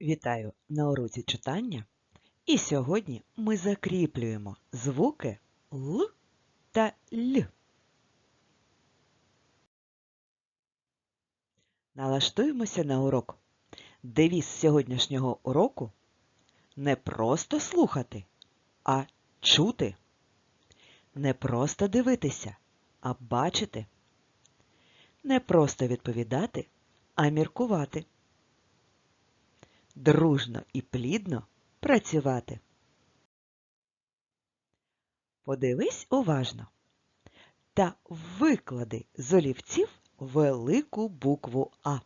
Вітаю на уроці читання. І сьогодні ми закріплюємо звуки Л та Л. Налаштуємося на урок. Девіз сьогоднішнього уроку не просто слухати, а чути. Не просто дивитися, а бачити. Не просто відповідати, а міркувати дружно і плідно працювати. Подивись уважно та виклади з олівців велику букву А.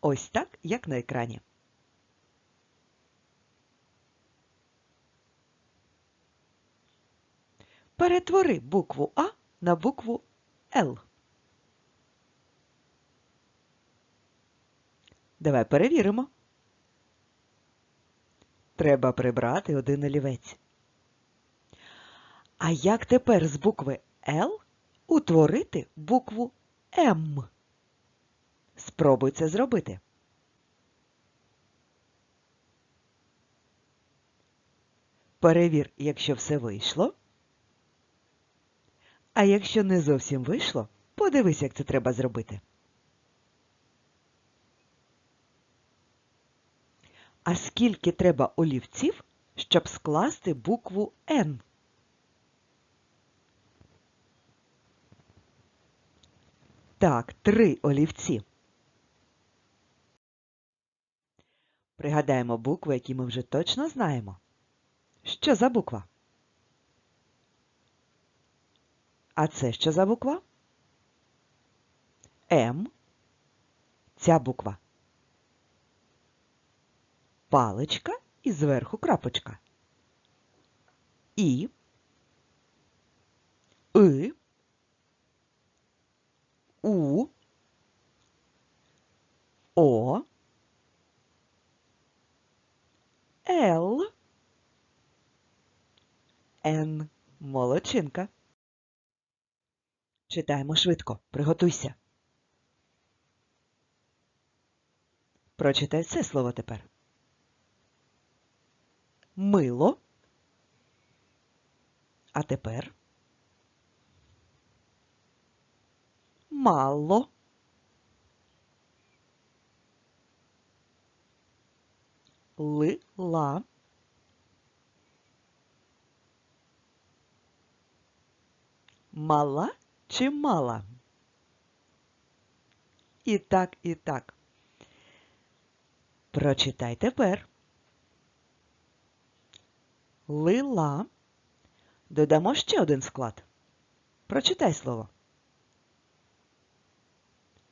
Ось так, як на екрані. Перетвори букву А на букву Л. Давай перевіримо. Треба прибрати один олівець. А як тепер з букви Л утворити букву М? Спробуй це зробити. Перевір, якщо все вийшло. А якщо не зовсім вийшло, подивись, як це треба зробити. А скільки треба олівців, щоб скласти букву Н? Так, три олівці. Пригадаємо букви, які ми вже точно знаємо. Що за буква? А це що за буква? М. Ця буква паличка і зверху крапочка. І, И, У, О, Л, Н. Молодчинка. Читаємо швидко. Приготуйся. Прочитай це слово тепер мило. А тепер мало. Лила. Мала чи мала? І так, і так. Прочитай тепер лила. Додамо ще один склад. Прочитай слово.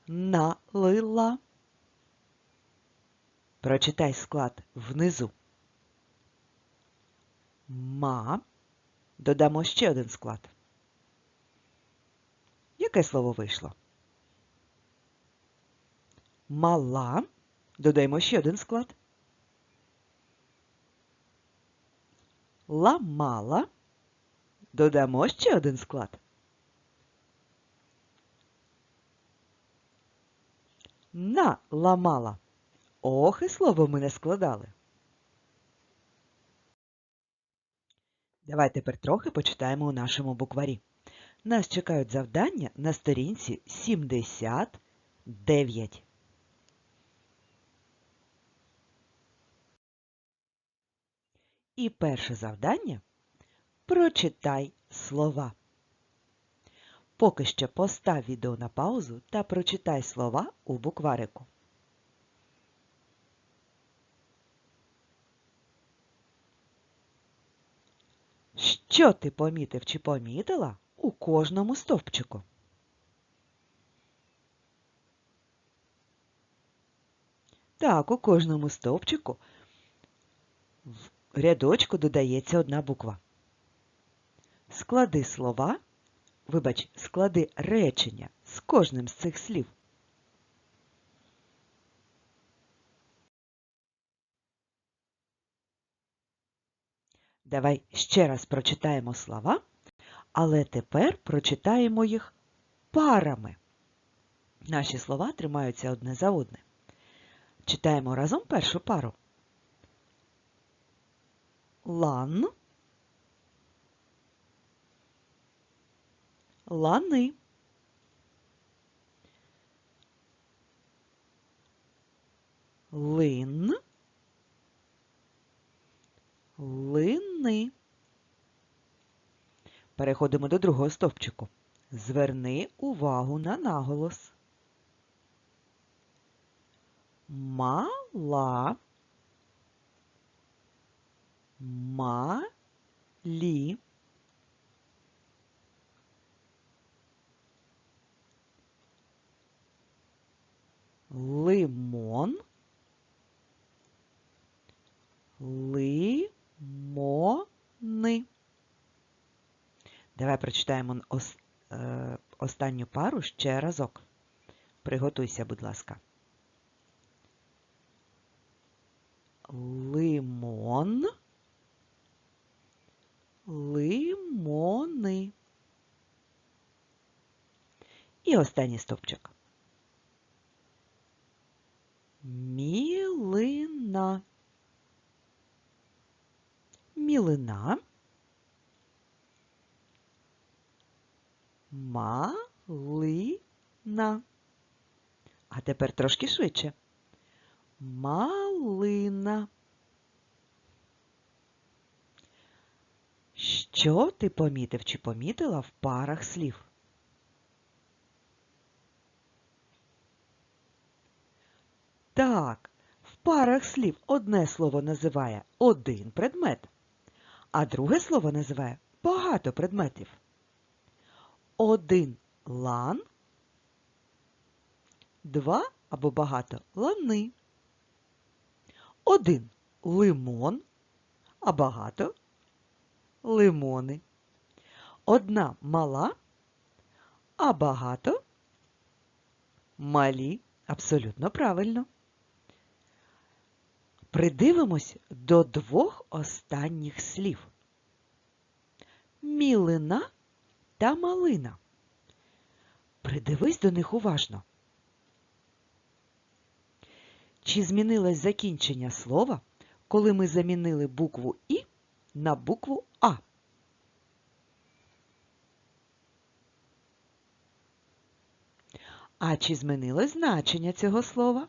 Налила. Прочитай склад внизу. Ма. Додамо ще один склад. Яке слово вийшло? Мала. Додаємо ще один склад. Ламала. Додамо ще один склад. Наламала. Ох, і слово ми не складали. Давай тепер трохи почитаємо у нашому букварі. Нас чекають завдання на сторінці 79. І перше завдання прочитай слова. Поки що постав відео на паузу та прочитай слова у букварику. Що ти помітив чи помітила у кожному стовпчику? Так, у кожному стовпчику в рядочку додається одна буква. Склади слова, вибач, склади речення з кожним з цих слів. Давай ще раз прочитаємо слова, але тепер прочитаємо їх парами. Наші слова тримаються одне за одне. Читаємо разом першу пару. Лан, лани. Лин, лини. Переходимо до другого стовпчику. Зверни увагу на наголос. Мала, малі. Лимон, лимони. Давай прочитаємо е, останню пару ще разок. Приготуйся, будь ласка. Лимон, лимони. І останній стовпчик. Мілина. Мілина. Малина. А тепер трошки швидше. Малина. Що ти помітив чи помітила в парах слів? Так, в парах слів одне слово називає один предмет, а друге слово називає багато предметів. Один лан, два або багато лани. Один лимон, а багато лимони. Одна мала, а багато малі. Абсолютно правильно. Придивимось до двох останніх слів. Мілина та малина. Придивись до них уважно. Чи змінилось закінчення слова, коли ми замінили букву І на букву А? А чи змінилось значення цього слова?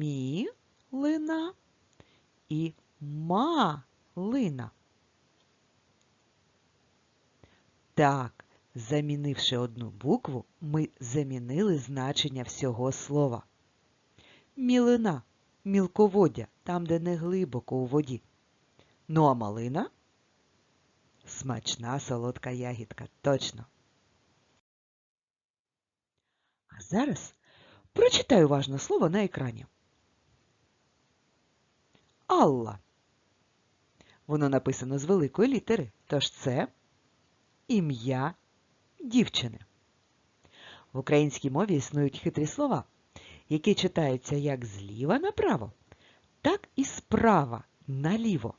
Мілина і малина. Так, замінивши одну букву, ми замінили значення всього слова. Мілина мілководдя, там, де не глибоко у воді. Ну а малина смачна солодка ягідка, точно. А зараз прочитай уважно слово на екрані. Алла. Воно написано з великої літери, тож це ім'я дівчини. В українській мові існують хитрі слова, які читаються як зліва направо, так і справа наліво.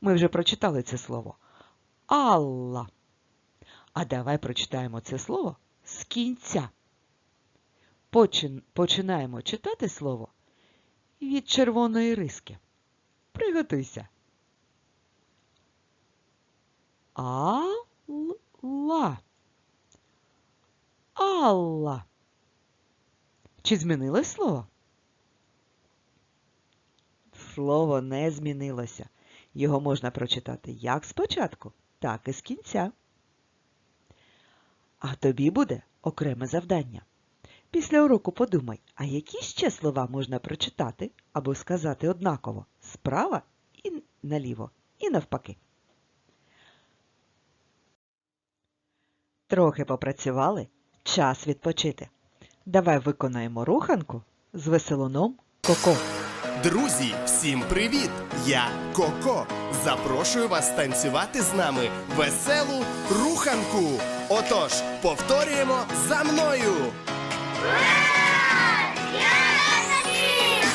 Ми вже прочитали це слово Алла. А давай прочитаємо це слово з кінця. Почин... Починаємо читати слово від червоної риски. Приготуйся. Алла. Алла. Чи змінилось слово? Слово не змінилося. Його можна прочитати як спочатку, так і з кінця. А тобі буде окреме завдання. Після уроку подумай, а які ще слова можна прочитати або сказати однаково справа і наліво, і навпаки. Трохи попрацювали, час відпочити. Давай виконаємо руханку з веселуном Коко. Друзі, всім привіт! Я Коко. Запрошую вас танцювати з нами веселу руханку. Отож, повторюємо за мною.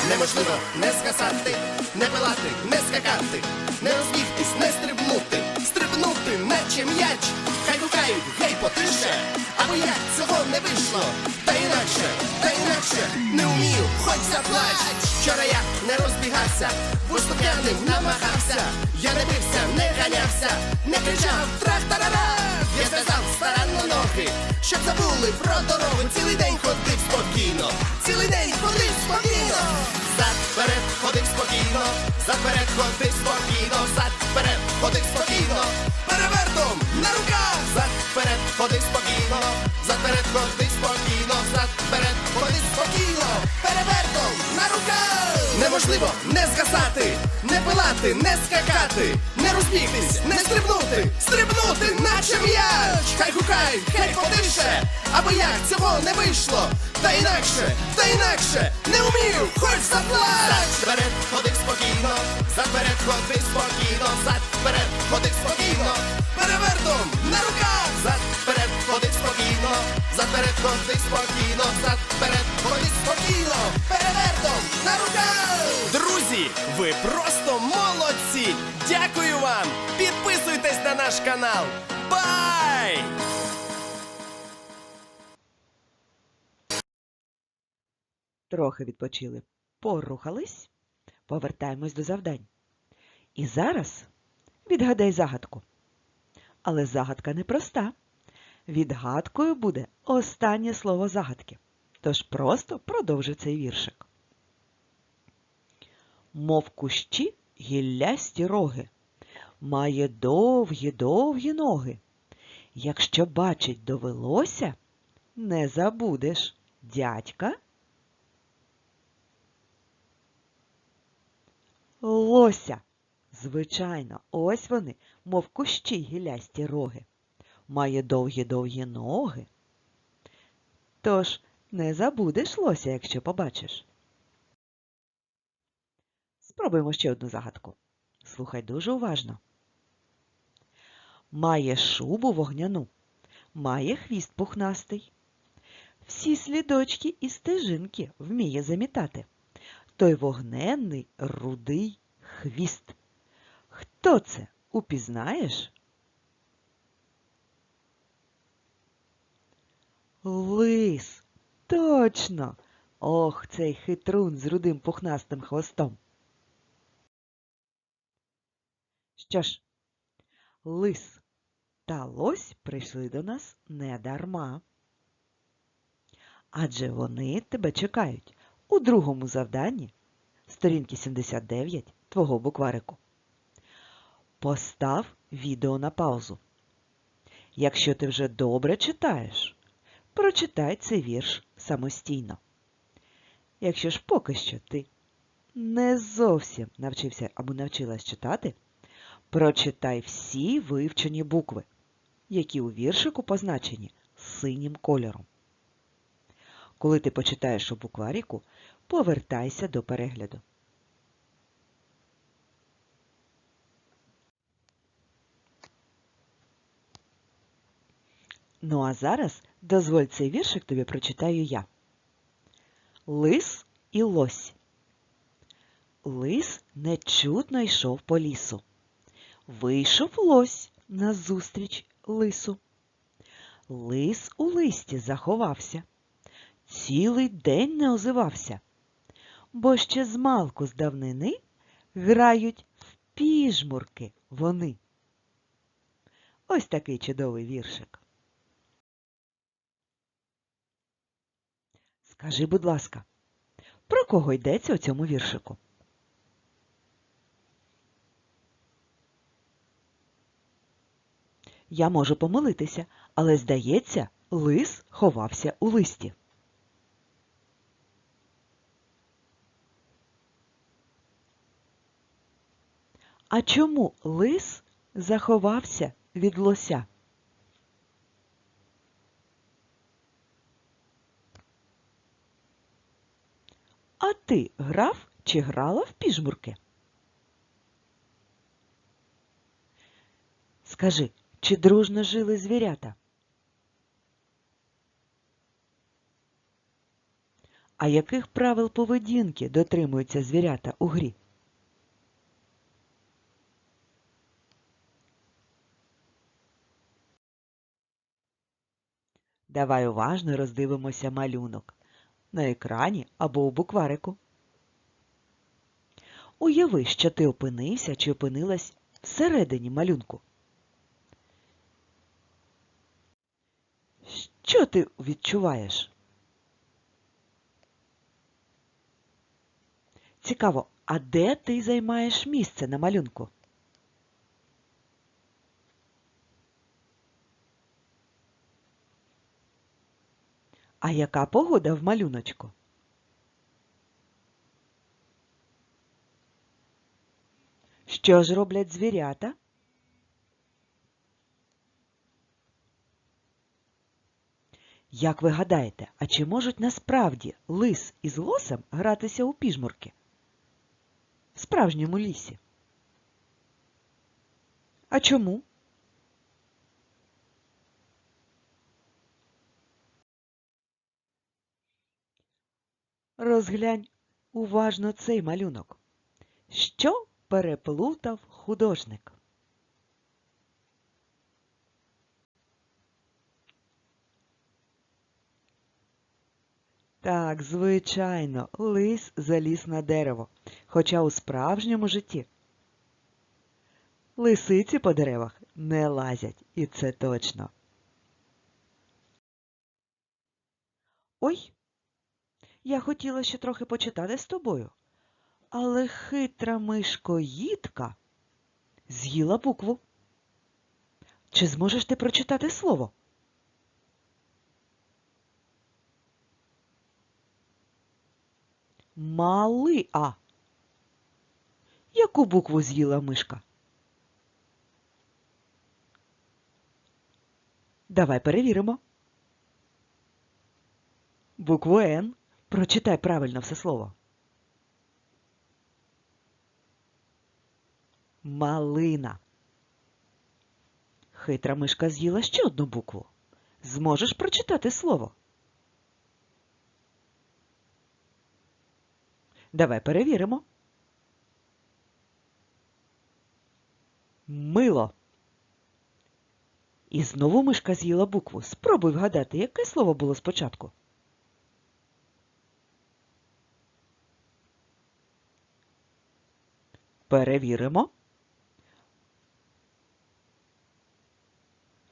Неможливо не скасати, не пилати, не скакати, не розбігтись, не стрибнути, стрибнути, наче м'яч. Хай гукають, гей, потише, або як цього не вийшло, та інакше, та інакше. інакше не вмію, хоч заплач. Вчора я не розбігався, виступняним намагався. Я не бився, не ганявся, не кричав трах-тарара. Я зв'язав старанно ноги, щоб забули про дорогу. Цілий день ходив спокійно, цілий день ходив спокійно. Зад вперед ходив спокійно, зад вперед ходив спокійно, зад вперед ходив спокійно, перевертом на руках, вперед ходи спокійно, зад вперед ходив спокійно, зад вперед ходи спокійно, перевертом на руках. Неможливо не згасати, не пилати, не скакати, не розбігтись, хай аби як цього не вийшло. Та інакше, та інакше, не вмію, хоч заплач. Зад вперед ходив спокійно, зад вперед ходив спокійно, зад вперед ходив спокійно, перевертом на руках, зад вперед ходив спокійно, зад вперед ходив спокійно, зад вперед ходив спокійно, перевертом на руках. Друзі, ви просто молодці! Дякую вам! Підписуйтесь на наш канал. Бай! Трохи відпочили, порухались, повертаємось до завдань. І зараз відгадай загадку. Але загадка непроста. Відгадкою буде останнє слово загадки. Тож просто продовжи цей віршик. Мов кущі гіллясті роги, має довгі-довгі ноги. Якщо бачить довелося, не забудеш дядька. Лося. Звичайно, ось вони, мов кущі гілясті роги. Має довгі-довгі ноги. Тож не забудеш лося, якщо побачиш. Спробуємо ще одну загадку. Слухай дуже уважно. Має шубу вогняну, має хвіст пухнастий. Всі слідочки і стежинки вміє замітати. Той вогненний рудий хвіст. Хто це? Упізнаєш? Лис. Точно. Ох, цей хитрун з рудим пухнастим хвостом. Що ж, лис та лось прийшли до нас не дарма. Адже вони тебе чекають у другому завданні, сторінки 79 твого букварику. Постав відео на паузу. Якщо ти вже добре читаєш, прочитай цей вірш самостійно. Якщо ж поки що ти не зовсім навчився або навчилась читати, прочитай всі вивчені букви, які у віршику позначені синім кольором. Коли ти почитаєш у букваріку, повертайся до перегляду. Ну а зараз дозволь цей віршик тобі прочитаю я. Лис і лось. Лис нечутно йшов по лісу. Вийшов лось назустріч лису. Лис у листі заховався. Цілий день не озивався, бо ще змалку з давнини грають в піжмурки вони. Ось такий чудовий віршик. Скажи, будь ласка, про кого йдеться у цьому віршику? Я можу помилитися, але, здається, лис ховався у листі. А чому лис заховався від лося? А ти грав чи грала в піжмурки? Скажи, чи дружно жили звірята? А яких правил поведінки дотримуються звірята у грі? Давай уважно роздивимося малюнок. на екрані або у букварику. Уяви, що ти опинився чи опинилась всередині малюнку. Що ти відчуваєш? Цікаво, а де ти займаєш місце на малюнку? А яка погода в малюночку? Що ж роблять звірята? Як ви гадаєте, а чи можуть насправді лис із лосем гратися у піжмурки? В справжньому лісі? А чому? Розглянь уважно цей малюнок. Що переплутав художник? Так, звичайно, лис заліз на дерево, хоча у справжньому житті лисиці по деревах не лазять, і це точно. Ой, я хотіла ще трохи почитати з тобою, але хитра мишкоїдка з'їла букву. Чи зможеш ти прочитати слово? Малиа. Яку букву з'їла мишка? Давай перевіримо. Букву Н. Прочитай правильно все слово. Малина. Хитра мишка з'їла ще одну букву. Зможеш прочитати слово? Давай перевіримо. Мило. І знову мишка з'їла букву. Спробуй вгадати, яке слово було спочатку. Перевіримо.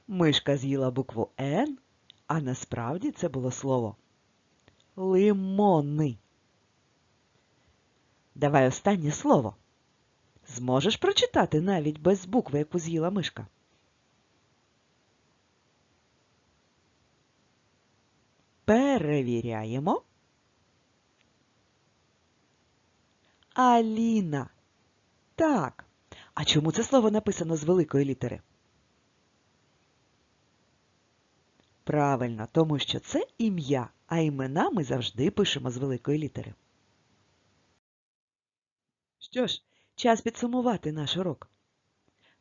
Мишка з'їла букву Н, а насправді це було слово лимони. Давай останнє слово. Зможеш прочитати навіть без букви, яку з'їла мишка? Перевіряємо. Аліна. Так. А чому це слово написано з великої літери? Правильно, тому що це ім'я, а імена ми завжди пишемо з великої літери. Що ж, час підсумувати наш урок.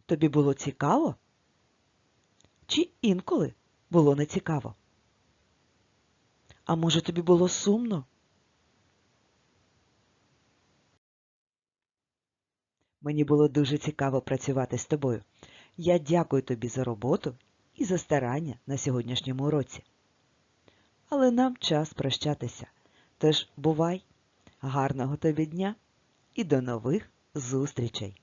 Тобі було цікаво? Чи інколи було нецікаво? А може тобі було сумно? Мені було дуже цікаво працювати з тобою. Я дякую тобі за роботу і за старання на сьогоднішньому уроці. Але нам час прощатися. Тож бувай, гарного тобі дня і до нових зустрічей!